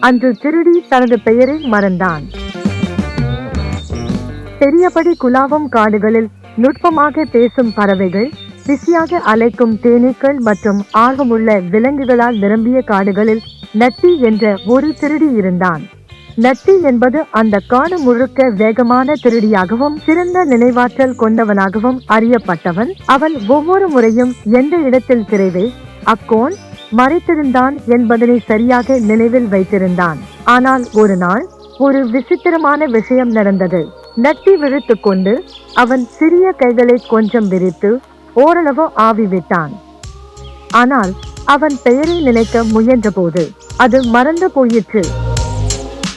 அன்று திருடி தனது பெயரை மறந்தான். பெரியபடி குலாவும் காடுகளில் நுட்பமாக பேசும் பறவைகள் பிஸியாக அலைக்கும் தேனீக்கள் மற்றும் ஆர்வமுள்ள விலங்குகளால் நிரம்பிய காடுகளில் நட்டி என்ற ஒரு திருடி இருந்தான். நட்டி என்பது அந்த காடு முழுக்க வேகமான திருடியாகவும் சிறந்த நினைவாற்றல் கொண்டவனாகவும் அறியப்பட்டவன். அவன் ஒவ்வொரு முறையும் எந்த இடத்தில் திரைவை அக்கோன் மறைத்திருந்தான் என்பதனை சரியாக நினைவில் வைத்திருந்தான். ஆனால் ஒரு நாள் ஒரு விசித்திரமான விஷயம் நடந்தது. நட்டி விழித்துக் கொண்டு அவன் சிறிய கைகளை கொஞ்சம் விரித்து ஓரளவு ஆவி விட்டான் ஆனால் அவன் பெயரை நினைக்க முயன்றபோது அது மறந்து போயிற்று.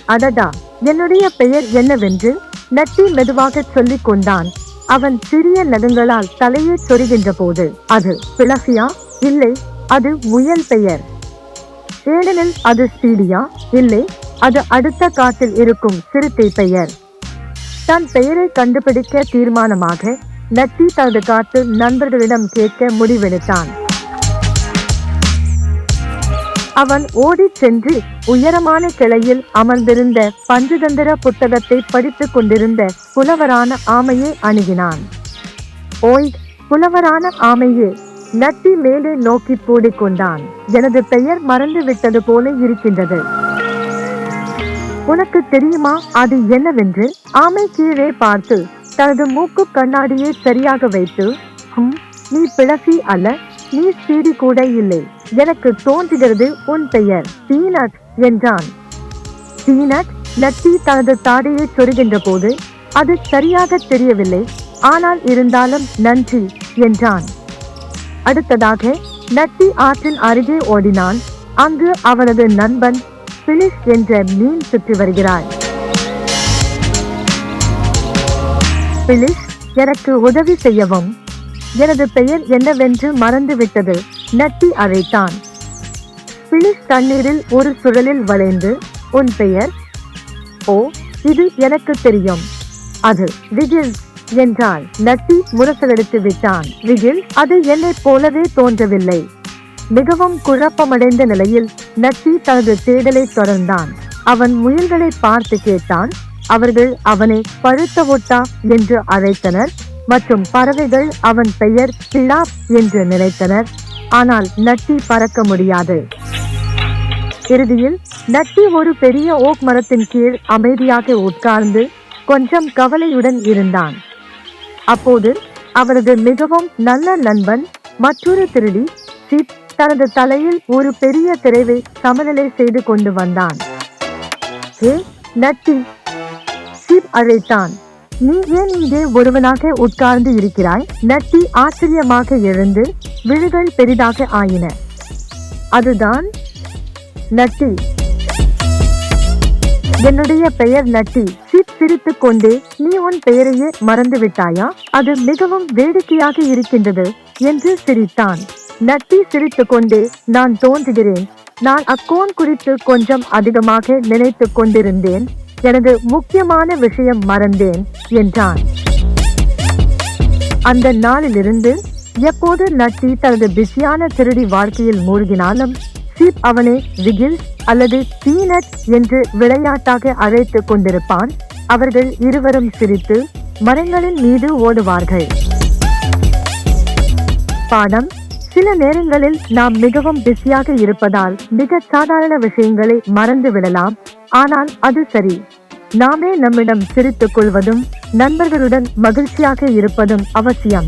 அடடா என்னுடைய பெயர் என்னவென்று நட்டி மெதுவாக சொல்லிக் கொண்டான். அவன் சிறிய நகங்களால் தலையை சொருகின்ற போது அது பிளஃபியா? இல்லை அது முயல் பெயர். ஏனெனில் அது ஸ்பீடியா இல்லை அது அடுத்த காட்டில் இருக்கும் சிறுத்தை பெயர். தன் பெயரை கண்டுபிடிக்க தீர்மானமாக நட்டி தனது காத்து நண்பர்களிடம் கேட்க முடிவெடுத்தான். அவன் ஓடிச் சென்று உயரமான கிளையில் அமர்ந்திருந்த பஞ்சதந்திர புத்தகத்தை படித்துக் கொண்டிருந்த புலவரான ஆமையை அணுகினான். ஓய் புலவரான ஆமையே நட்டி மேலே நோக்கி போடிக்கொண்டான். எனது பெயர் மறந்து விட்டது போல இருக்கின்றது. உனக்கு தெரியுமா அது என்னவென்று? ஆமை கீழே பார்த்து தனது மூக்கு கண்ணாடியை சரியாக வைத்து "ஹம், நீ பிளசி அல்ல நீ சீடி கூட இல்லை. எனக்கு தோன்றுகிறது உன் பெயர் பீனட் என்றான். பீனட் நட்டி தனது தாடையை சொருகின்ற போது அது சரியாக தெரியவில்லை ஆனால் இருந்தாலும் நன்றி என்றான். அடுத்ததாக நட்டி ஆற்றின் அருகே ஓடினான். அங்கு அவனது நண்பன் பிலிஷ் என்ற மீன் சுற்றி வருகிறார். பிலிஷ் எனக்கு உதவி செய்யவும். எனது பெயர் என்னவென்று மறந்துவிட்டது. நட்டி அழைத்தான். பிலிஷ் தண்ணீரில் ஒரு சுழலில் வளைந்து உன் பெயர்? ஓ இது எனக்கு தெரியும். அது விஜய் என்றாள் நட்டி முரசலடித்து விட்டான். விகில் அது என்னைப் போலவே தோன்றவில்லை. மிகவும் குழப்பமடைந்த நிலையில் நட்டி தனது தேடலை தொடர்ந்தான். அவன் முயல்களை பார்த்து கேட்டான் அவர்கள் அவனை பழுத்த ஒட்டா? என்று அழைத்தனர். மற்றும் பறவைகள் அவன் பெயர் பிளாப் என்று நினைத்தனர். ஆனால் நட்டி பறக்க முடியாது. இறுதியில் நட்டி ஒரு பெரிய ஓக் மரத்தின் கீழ் அமைதியாக உட்கார்ந்து கொஞ்சம் கவலையுடன் இருந்தான். அப்போது அவரது மிகவும் நல்ல நண்பன் மற்றொரு திருடி சிப் தனது தலையில் ஒரு பெரிய திரைவை சமநிலை செய்து கொண்டு வந்தான். ஏ நட்டி சிப் அழைத்தான். நீ ஏன் இங்கே ஒருவனாக உட்கார்ந்து இருக்கிறாய்? நட்டி ஆச்சரியமாக எழுந்து விழுகள் பெரிதாக ஆயின. அதுதான் நட்டி என்னுடைய பெயர் நட்டி சிரித்துக் கொண்டே நீ உன் பெயரையே மறந்து விட்டாயா அது மிகவும் வேடிக்கையாக இருக்கின்றது என்று சிரித்தான். நட்டி சிரித்துக் கொண்டே நான் தோன்றுகிறேன். நான் அக்கோன் குறித்து கொஞ்சம் அதிகமாக நினைத்துக் கொண்டிருந்தேன். எனது முக்கியமான விஷயம் மறந்தேன் என்றான். அந்த நாளிலிருந்து எப்போது நட்டி தனது பிஸியான திருடி வாழ்க்கையில் மூழ்கினாலும் சீப் அவனை விகில் அல்லது பீனட் என்று விளையாட்டாக அழைத்துக் கொண்டிருப்பான். அவர்கள் இருவரும் சிரித்து மரங்களின் மீது ஓடுவார்கள். பாடம் சில நேரங்களில் நாம் மிகவும் பிஸியாக இருப்பதால் மிக சாதாரண விஷயங்களை மறந்து விடலாம். ஆனால் அது சரி. நாமே நம்மிடம் சிரித்துக் கொள்வதும் நண்பர்களுடன் மகிழ்ச்சியாக இருப்பதும் அவசியம்.